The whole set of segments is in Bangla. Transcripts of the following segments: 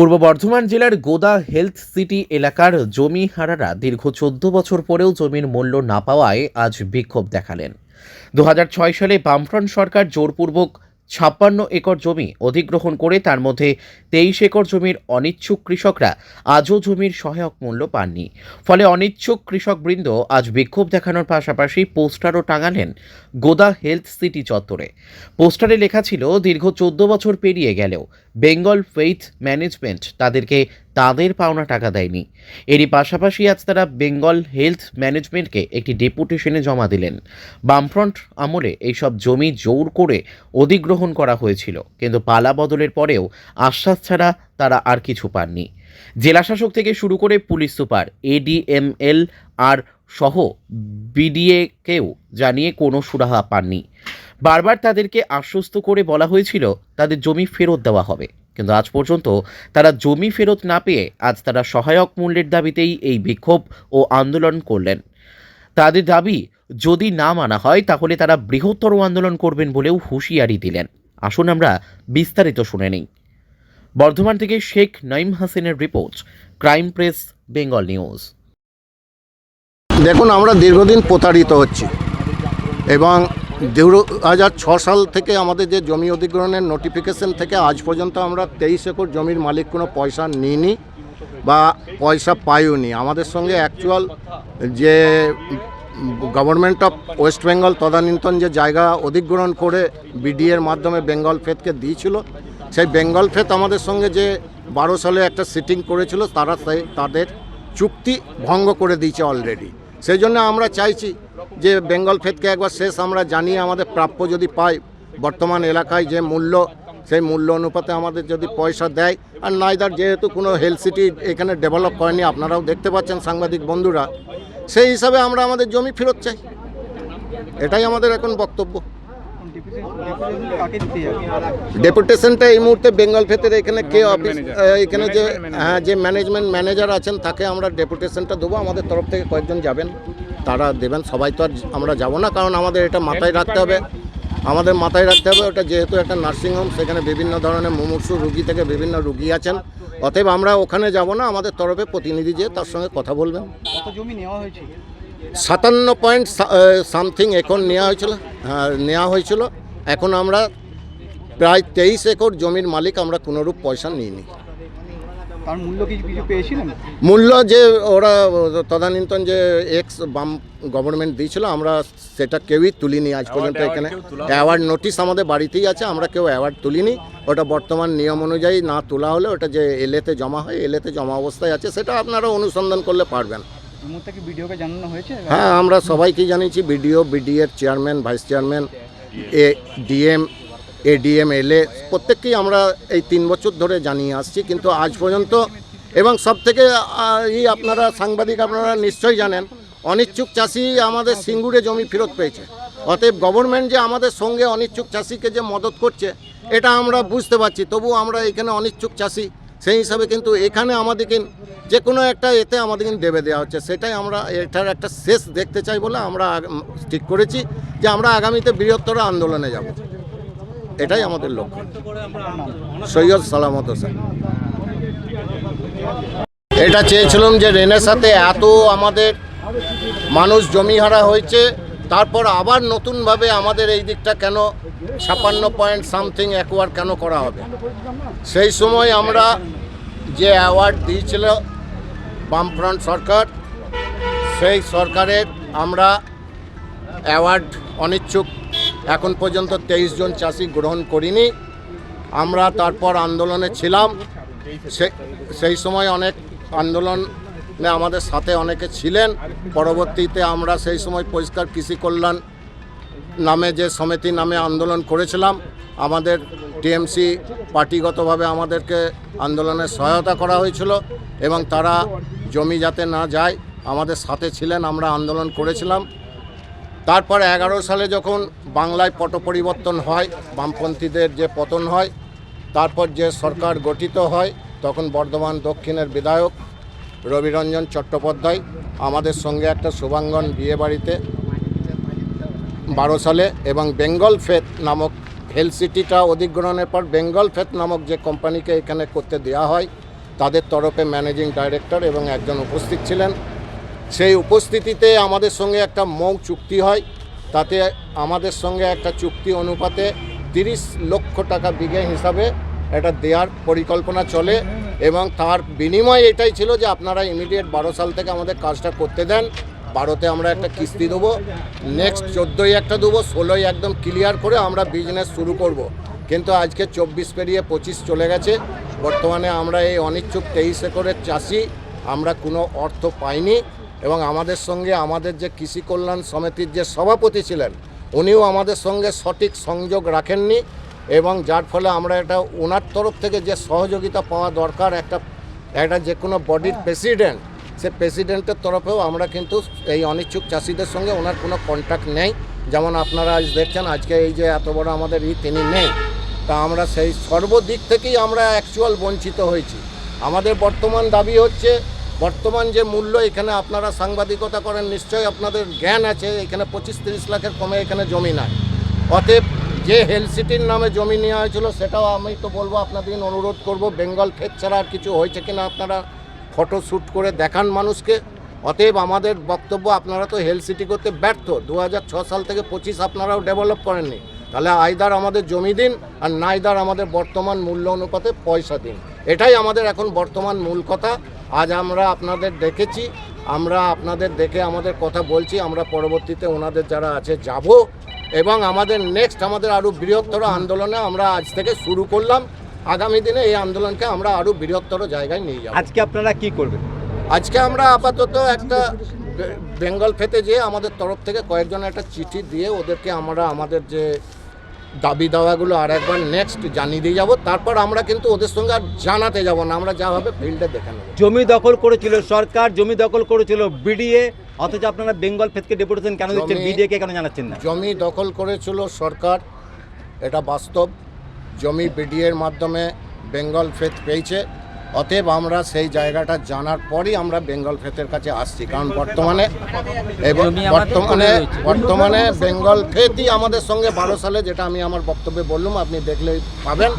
পূর্ব বর্ধমান জেলার গোদা হেলথ সিটি এলাকার জমি হারারা দীর্ঘ চোদ্দ বছর পরেও জমির মূল্য না পাওয়ায় আজ বিক্ষোভ দেখালেন। দু হাজার ছয় সালে বামফ্রন্ট সরকার জোরপূর্বক ছাপ্পান্ন একর জমি অধিগ্রহণ করে তার মধ্যে তেইশ একর জমির অনিচ্ছুক কৃষকরা আজও জমির সহায়ক মূল্য পাননি। ফলে অনিচ্ছুক কৃষকবৃন্দ আজ বিক্ষোভ দেখানোর পাশাপাশি পোস্টারও টাঙালেন গোদা হেলথ সিটি চত্বরে। পোস্টারে লেখা ছিল, দীর্ঘ চোদ্দ বছর পেরিয়ে গেলেও বেঙ্গল ফেইথ ম্যানেজমেন্ট তাদেরকে তাদের পাওনা টাকা দেয়নি। এরই পাশাপাশি আজ তারা বেঙ্গল হেলথ ম্যানেজমেন্টকে একটি ডেপুটেশনে জমা দিলেন। বামফ্রন্ট আমলে এইসব জমি জোর করে অধিগ্রহণ করা হয়েছিল, কিন্তু পালা বদলের পরেও আশ্বাস ছাড়া তারা আর কিছু পাননি। জেলাশাসক থেকে শুরু করে পুলিশ সুপার এডিএমএল আর সহ বিডিএকেও জানিয়ে কোনো সুরাহা পাননি। বারবার তাদেরকে আশ্বস্ত করে বলা হয়েছিল, তাদের জমি ফেরত দেওয়া হবে। কিন্তু আজ পর্যন্ত তারা জমি ফেরত না পেয়ে আজ তারা সহায়ক মূল্যের দাবিতেই এই বিক্ষোভ ও আন্দোলন করলেন। তাদের দাবি, যদি না মানা হয়, তাহলে তারা বৃহত্তর আন্দোলন করবেন বলেও হুঁশিয়ারি দিলেন। আসুন আমরা বিস্তারিত শুনে নিই। বর্ধমান থেকে Sheikh Naim হাসিনের report, crime press, Bengal news. দেখুন, আমরা দীর্ঘদিন প্রতারিত হচ্ছি এবং দু হাজার ছ সাল থেকে আমাদের যে জমি অধিগ্রহণের নোটিফিকেশন থেকে আজ পর্যন্ত আমরা তেইশ একর জমির মালিক কোনো পয়সা নিইনি বা পয়সা পাইওনি। আমাদের সঙ্গে অ্যাকচুয়াল যে গভর্নমেন্ট অফ ওয়েস্ট বেঙ্গল তদানীন্তন যে জায়গা অধিগ্রহণ করে বিডিএর মাধ্যমে বেঙ্গল ফেথকে দিয়েছিল, সেই বেঙ্গল ফেথ আমাদের সঙ্গে যে বারো সালে একটা সিটিং করেছিল, তারা তাদের চুক্তি ভঙ্গ করে দিয়েছে অলরেডি সেই জন্য আমরা চাইছি যে বেঙ্গল ফেদকে একবার শেষ আমরা জানিয়ে আমাদের প্রাপ্য যদি পাই বর্তমান এলাকায় যে মূল্য, সেই মূল্য অনুপাতে আমাদের যদি পয়সা দেয়, আর নাইদার যেহেতু কোনো হেলথ সিটি এখানে ডেভেলপ করেনি, আপনারাও দেখতে পাচ্ছেন সাংবাদিক বন্ধুরা, সেই হিসাবে আমরা আমাদের জমি ফেরত চাই। এটাই আমাদের এখন বক্তব্য। ডেপুটেশনটা এই মুহূর্তে বেঙ্গল ফেতের এখানে কে অফিস এখানে যে হ্যাঁ যে ম্যানেজমেন্ট ম্যানেজার আছেন তাকে আমরা ডেপুটেশনটা দেবো। আমাদের তরফ থেকে কয়েকজন যাবেন। তারা দেবেন। সবাই তো আর আমরা যাব না কারণ আমাদের এটা মাথায় রাখতে হবে। আমাদের মাথায় রাখতে হবে ওটা যেহেতু একটা নার্সিংহোম সেখানে বিভিন্ন ধরনের মুমূর্ষু রুগী থেকে বিভিন্ন রুগী আছেন। অতএব আমরা ওখানে যাব না আমাদের তরফে প্রতিনিধি যেয়ে তার সঙ্গে কথা বলবেন। কত জমি নেওয়া হয়েছে? সাতান্ন পয়েন্ট সামথিং এখন নেওয়া হয়েছিল। হ্যাঁ, নেওয়া হয়েছিল। এখন আমরা প্রায় তেইশ একর জমির মালিক আমরা কোনোরূপ পয়সা নিইনি। তার মূল্য কিছু কিছু পেয়েছিলেন? মূল্য যে ওরা তদানীন্তন যে এক্স বাম গভর্নমেন্ট দিয়েছিল আমরা সেটা কেউই তুলিনি আজ পর্যন্ত এখানে। অ্যাওয়ার্ড নোটিশ আমাদের বাড়িতেই আছে আমরা কেউ অ্যাওয়ার্ড তুলিনি। ওটা বর্তমান নিয়ম অনুযায়ী না তোলা হলে ওটা যে এলেতে জমা হয় এলেতে জমা অবস্থায় আছে সেটা আপনারা অনুসন্ধান করলে পারবেন। হ্যাঁ আমরা সবাইকেই জানিয়েছি, BDO, বিডিএর chairman, vice chairman, A, DM, ADM, LA, প্রত্যেককেই আমরা এই তিন বছর ধরে জানিয়ে আসছি, কিন্তু আজ পর্যন্ত, এবং সব থেকে এই আপনারা সাংবাদিক আপনারা নিশ্চয়ই জানেন, অনিচ্ছুক চাষি আমাদের সিঙ্গুরে জমি ফেরত পেয়েছে। অতএব গভর্নমেন্ট যে আমাদের সঙ্গে অনিচ্ছুক চাষিকে যে মদত করছে, এটা আমরা বুঝতে পারছি তবু আমরা এখানে অনিচ্ছুক চাষি সেই হিসাবে কিন্তু এখানে আমাদেরকে যে কোনো একটা এতে আমাদেরকে দেবে দেওয়া হচ্ছে। সেটাই আমরা এটার একটা শেষ দেখতে চাই বলে আমরা ঠিক করেছি যে আমরা আগামীতে বৃহত্তর আন্দোলনে যাব। এটাই আমাদের লক্ষ্য। সৈয়দ সালামত হোসেন। এটা চেয়েছিলাম যে রেনের সাথে এত আমাদের মানুষ জমি হারা হয়েছে। তারপর আবার নতুনভাবে আমাদের এই দিকটা কেন ছাপান্ন পয়েন্ট সামথিং অ্যাকোয়ার কেন করা হবে? সেই সময় আমরা যে অ্যাওয়ার্ড দিয়েছিল বামফ্রন্ট সরকার, সেই সরকারের আমরা অ্যাওয়ার্ড অনিচ্ছুক। এখন পর্যন্ত তেইশ জন চাষি গ্রহণ করিনি। আমরা তারপর আন্দোলনে ছিলাম। সেই সময় অনেক আন্দোলনে আমাদের সাথে অনেকে ছিলেন। পরবর্তীতে আমরা সেই সময় পরিষ্কার কৃষি কল্যাণ নামে যে সমিতি নামে আন্দোলন করেছিলাম, আমাদের টিএমসি পার্টিগতভাবে আমাদেরকে আন্দোলনে সহায়তা করা হয়েছিল এবং তারা জমি যাতে না যায়, আমাদের সাথে ছিলেন, আমরা আন্দোলন করেছিলাম। তারপর এগারো সালে যখন বাংলায় পট পরিবর্তন হয়, বামপন্থীদের যে পতন হয়, তারপর যে সরকার গঠিত হয়, তখন বর্ধমান দক্ষিণের বিধায়ক রবিরঞ্জন চট্টোপাধ্যায় আমাদের সঙ্গে একটা শুভাঙ্গন বিয়েবাড়িতে বারো সালে এবং বেঙ্গল ফেথ নামক হেলথ সিটিটা অধিগ্রহণের পর বেঙ্গল ফেথ নামক যে কোম্পানিকে এখানে করতে দেওয়া হয়, তাদের তরফে ম্যানেজিং ডাইরেক্টর এবং একজন উপস্থিত ছিলেন। সেই উপস্থিতিতে আমাদের সঙ্গে একটা মৌ চুক্তি হয়, তাতে আমাদের সঙ্গে একটা চুক্তি অনুপাতে তিরিশ লক্ষ টাকা বিঘে হিসাবে এটা দেওয়ার পরিকল্পনা চলে। এবং তার বিনিময় এটাই ছিল যে আপনারা ইমিডিয়েট বারো সাল থেকে আমাদের কাজটা করতে দেন। বারোতে আমরা একটা কিস্তি দেবো। নেক্সট চোদ্দোই একটা দেবো। ষোলোই একদম ক্লিয়ার করে আমরা বিজনেস শুরু করব। কিন্তু আজকে চব্বিশ পেরিয়ে পঁচিশ চলে গেছে। বর্তমানে আমরা এই অনিচ্ছুক তেইশ একরের চাষি। আমরা কোনো অর্থ পাইনি। এবং আমাদের সঙ্গে আমাদের যে কৃষি কল্যাণ সমিতির যে সভাপতি ছিলেন, উনিও আমাদের সঙ্গে সঠিক সংযোগ রাখেননি। এবং যার ফলে আমরা এটা ওনার তরফ থেকে যে সহযোগিতা পাওয়া দরকার একটা একটা যে কোনো বডির প্রেসিডেন্ট সে প্রেসিডেন্টের তরফেও আমরা কিন্তু এই অনিচ্ছুক চাষিদের সঙ্গে ওনার কোনো কন্ট্যাক্ট নেই। যেমন আপনারা আজ দেখছেন আজকে এই যে এত বড় আমাদের ই তিনি নেই। তা আমরা সেই সর্বদিক থেকেই আমরা অ্যাকচুয়াল বঞ্চিত হয়েছি। আমাদের বর্তমান দাবি হচ্ছে বর্তমান যে মূল্য এখানে আপনারা সাংবাদিকতা করেন নিশ্চয়ই আপনাদের জ্ঞান আছে এখানে পঁচিশ তিরিশ লাখের কমে এখানে জমি নাই। অতএব যে হেলথ সিটির নামে জমি নেওয়া হয়েছিল, সেটাও আমি তো বলব আপনাদের অনুরোধ করব। বেঙ্গল ফেক ছাড়া আর কিছু হয়েছে কিনা আপনারা ফটো শ্যুট করে দেখান মানুষকে। অতএব আমাদের বক্তব্য, আপনারা তো হেলথ সিটি করতে ব্যর্থ। দু সাল থেকে পঁচিশ আপনারাও ডেভেলপ করেননি। তাহলে আয়দার আমাদের জমি দিন আর নাইদার আমাদের বর্তমান মূল্য অনুপাতে পয়সা দিন। এটাই আমাদের এখন বর্তমান মূল কথা। আজ আমরা আপনাদের দেখেছি, আমরা আপনাদের দেখে আমাদের কথা বলছি। আমরা পরবর্তীতে ওনাদের যারা আছে, যাব। এবং আমাদের নেক্সট আমাদের আরও বৃহত্তর আন্দোলনে আমরা আজ থেকে শুরু করলাম। আগামী দিনে এই আন্দোলনকে আমরা আরও বৃহত্তর জায়গায় নিয়ে যাব। আজকে আপনারা কি করবেন? আজকে আমরা আপাতত একটা বেঙ্গল ফেতে যেয়ে আমাদের তরফ থেকে কয়েকজন একটা চিঠি দিয়ে ওদেরকে আমরা আমাদের যে দাবি দাওয়াগুলো আর একবার নেক্সট জানিয়ে দিয়ে যাব। তারপর আমরা কিন্তু ওদের সঙ্গে আর জানাতে যাব না। আমরা যা হবে ফিল্ডে দেখে নেব। জমি দখল করেছিল সরকার জমি দখল করেছিল বিডিএ অথচ আপনারা বেঙ্গল ফেদকে ডেপুটেশন কেন দিচ্ছেন? বিডিএকে বিডিএ কে কেন জানাচ্ছেন না? জমি দখল করেছিল সরকার এটা বাস্তব। জমি বিডিএর মাধ্যমে বেঙ্গল ফেদ পেয়েছে। অতএব আমরা সেই জায়গাটা জানার পরই আমরা বেঙ্গল ফেতের কাছে আসছি। কারণ বর্তমানে এবং বর্তমানে বর্তমানে বেঙ্গল ফেতই আমাদের সঙ্গে বারো সালে যেটা আমি আমার বক্তব্যে বললাম আপনি দেখলেই পাবেন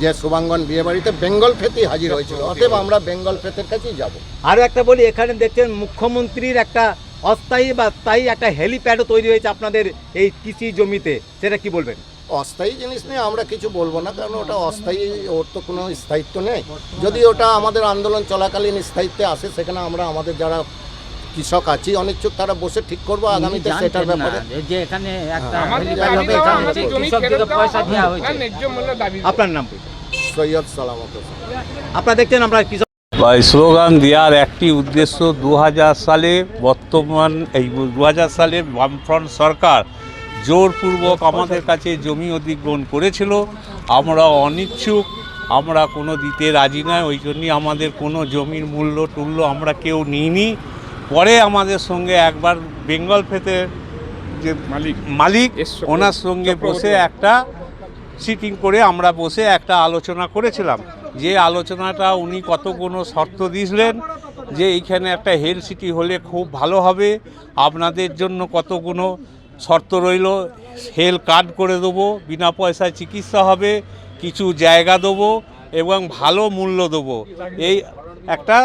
যে শুভাঙ্গন বিয়েবাড়িতে বেঙ্গল ফেতই হাজির হয়েছিল। অতএব আমরা বেঙ্গল ফেতের কাছেই যাব। আরও একটা বলি এখানে দেখছেন মুখ্যমন্ত্রীর একটা অস্থায়ী বা স্থায়ী একটা হেলিপ্যাডও তৈরি হয়েছে আপনাদের এই কৃষি জমিতে। সেটা কি বলবেন? অস্থায়ী জিনিস নিয়ে আমরা কিছু বলব না কারণ ওটা অস্থায়ী ওর তো কোনো স্থায়িত্ব নেই। যদি ওটা আমাদের আন্দোলন চলাকালীন স্থায়িত্বে আসে সেখানে আমরা আমাদের যারা কৃষক আছি অনিচ্ছুক তারা বসে ঠিক করব আগামীতে সেটার ব্যাপারে। যে এখানে আপনার নাম সৈয়দ সালামত। আপনারা দেখছেন আমরা কৃষক বা স্লোগান দেওয়ার একটি উদ্দেশ্য দু হাজার সালে বর্তমান এই দু হাজার সালে বামফ্রন্ট সরকার জোরপূর্বক আমাদের কাছে জমি অধিগ্রহণ করেছিল। আমরা অনিচ্ছুক আমরা কোনো দিতে রাজি নয় ওই জন্যই আমাদের কোনো জমির মূল্য টুল্য আমরা কেউ নিইনি। পরে আমাদের সঙ্গে একবার বেঙ্গল ফেতে যে মালিক। মালিক ওনার সঙ্গে বসে একটা সিটিং করে আমরা বসে একটা আলোচনা করেছিলাম। যে আলোচনাটা উনি কত কোনো শর্ত দিয়েছিলেন যে এইখানে একটা হেলথ সিটি হলে খুব ভালো হবে। আপনাদের জন্য কতগুলো শর্ত রইল হেলথ কার্ড করে দেবো বিনা পয়সায় চিকিৎসা হবে কিছু জায়গা দেবো এবং ভালো মূল্য দেবো। এই একটা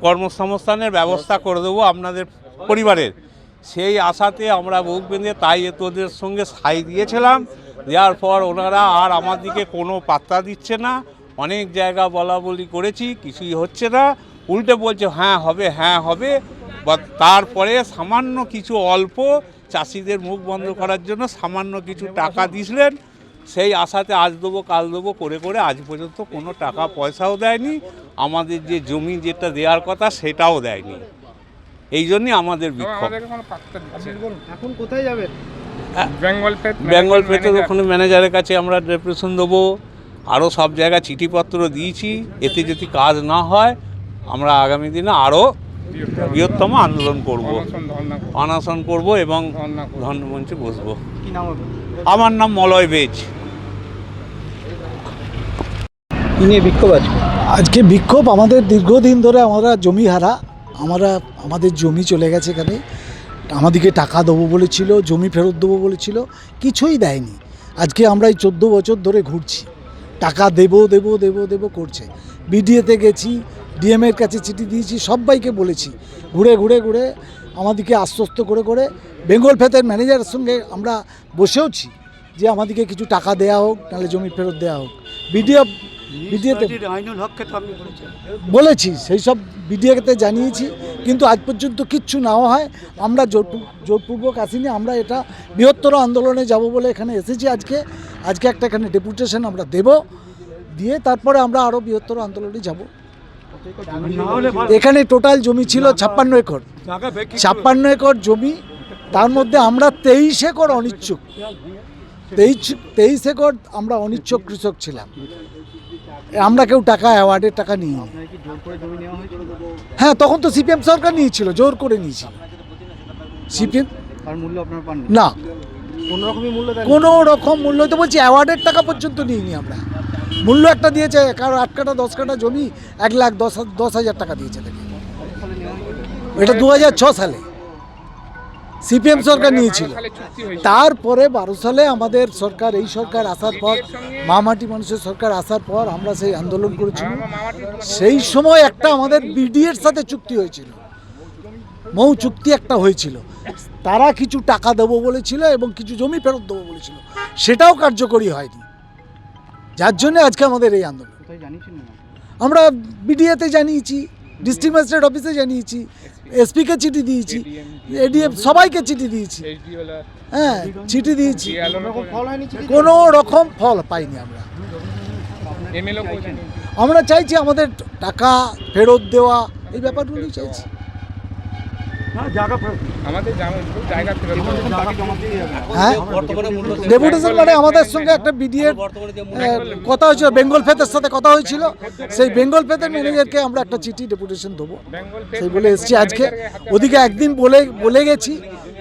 কর্মসংস্থানের ব্যবস্থা করে দেবো আপনাদের পরিবারের। সেই আশাতে আমরা বুক বেঁধে তাই তোদের সঙ্গে সাই দিয়েছিলাম। দেওয়ার পর ওনারা আর আমার দিকে কোনো পাত্তা দিচ্ছে না। অনেক জায়গা বলা বলি করেছি কিছুই হচ্ছে না। উল্টে বলছে হ্যাঁ হবে হ্যাঁ হবে। বা তারপরে সামান্য কিছু অল্প চাষিদের মুখ বন্ধ করার জন্য সামান্য কিছু টাকা দিয়েছিলেন। সেই আশাতে আজ দেবো কাল দেবো করে করে আজ পর্যন্ত কোনো টাকা পয়সাও দেয়নি। আমাদের যে জমি যেটা দেওয়ার কথা সেটাও দেয়নি। এই জন্যই আমাদের বিক্ষোভ। এখন কোথায় যাবেন? বেঙ্গল ফেট বেঙ্গল পেটের ওখানে ম্যানেজারের কাছে আমরা ডেপুটেশন দেবো। আরও সব জায়গায় চিঠিপত্র দিয়েছি। এতে যদি কাজ না হয় আমরা আগামী দিনে আরও বৃহত্তম আন্দোলন করব। অনশন করব। এবং ধর্মমঞ্চে বসবো। কি নাম হবে আমার নাম মলয় বেজ। নিয়ে বিক্ষোভ আছে আজকে বিক্ষোভ আমাদের দীর্ঘদিন ধরে আমরা জমি হারা আমরা আমাদের জমি চলে গেছে এখানে। আমাদেরকে টাকা দেবো বলেছিল জমি ফেরত দেবো বলেছিল কিছুই দেয়নি। আজকে আমরা এই চোদ্দ বছর ধরে ঘুরছি। টাকা দেবো দেবো দেবো দেবো করছে। বিডিএতে গেছি ডিএমের কাছে চিঠি দিয়েছি সবাইকে বলেছি ঘুরে ঘুরে ঘুরে আমাদেরকে আশ্বস্ত করে করে বেঙ্গল ফেতের ম্যানেজারের সঙ্গে আমরা বসেওছি যে আমাদেরকে কিছু টাকা দেওয়া হোক নাহলে জমি ফেরত দেওয়া হোক। বিডিও বিডিওতে বলেছি সেই সব বিডিওতে জানিয়েছি কিন্তু আজ পর্যন্ত কিচ্ছু নাও হয়। আমরা জোরপূ- জোরপূর্বক আসিনি আমরা এটা বৃহত্তর আন্দোলনে যাব বলে এখানে এসেছি আজকে। আজকে একটা এখানে ডেপুটেশন আমরা দেব দিয়ে তারপরে আমরা আরও বৃহত্তর আন্দোলনে যাব। এখানে টোটাল জমি ছিল ছাপ্পান্ন একর। ছাপ্পান্ন একর জমি তার মধ্যে আমরা তেইশ একর অনিচ্ছুক। তেইশ তেইশ একর আমরা অনিচ্ছুক কৃষক ছিলাম। আমরা কেউ টাকা অ্যাওয়ার্ডের টাকা নিই হ্যাঁ তখন তো সিপিএম সরকার নিয়েছিল জোর করে নিয়েছিল। সিপিএম? আর মূল্য না। কোন রকমই মূল্য দেন কোনো রকম মূল্য তো বলছি অ্যাওয়ার্ডের টাকা পর্যন্ত নিইনি আমরা। মূল্য একটা দিয়েছে কারও আট কাটা দশ কাটা জমি এক লাখ দশ দশ হাজার টাকা দিয়েছে তাকে এটা দু সালে। সিপিএম সরকার নিয়েছিল। তারপরে বারো সালে আমাদের সরকার এই সরকার আসার পর মামাটি মানুষের সরকার আসার পর আমরা সেই আন্দোলন করেছিলাম। সেই সময় একটা আমাদের বিডিএর সাথে চুক্তি হয়েছিল। মৌ চুক্তি একটা হয়েছিল। তারা কিছু টাকা দেবো বলেছিল এবং কিছু জমি ফেরত দেবো বলেছিল। সেটাও কার্যকরী হয়নি। যার জন্য আজকে আমাদের এই আন্দোলন। কোথায় জানিয়েছেন না? আমরা বিডিএতে জানিয়েছি ডিস্ট্রিক্ট ম্যাজিস্ট্রেট অফিসে জানিয়েছি এসপিকে চিঠি দিয়েছি এডিএম সবাইকে চিঠি দিয়েছি। হ্যাঁ চিঠি দিয়েছি। ডিএলও রকম ফল কোনো রকম ফল পাইনি আমরা। আমরা চাইছি আমাদের টাকা ফেরত দেওয়া এই ব্যাপারগুলোই চাইছি আমাদের জামা- জায়গা ফেরত দেবো। টাকা জমা দিয়ে যাবে হ্যাঁ ডেপুটেশন মানে আমাদের সঙ্গে একটা বিডিএর কথা হয়েছিল বেঙ্গল ফেতের সাথে কথা হয়েছিল। সেই বেঙ্গল ফেতের ম্যানেজারকে আমরা একটা চিঠি ডেপুটেশন দেবো। সেই বলে এসছি আজকে। ওদিকে একদিন বলে বলে গেছি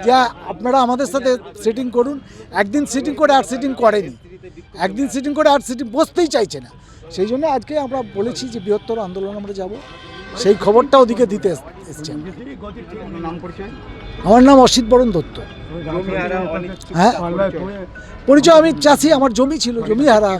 যে আপনারা আমাদের সাথে সিটিং করুন। একদিন সিটিং করে আর সিটিং করেনি। একদিন সিটিং করে আর সিটিং বসতেই চাইছে না। সেই জন্য আজকে আমরা বলেছি যে বৃহত্তর আন্দোলন আমরা যাব। সেই খবরটা ওদিকে দিতে এস- এসছি আমরা। নাম অসিত বরণ দত্ত। হ্যাঁ পরিচয় আমি চাষি আমার জমি ছিল জমি হারা।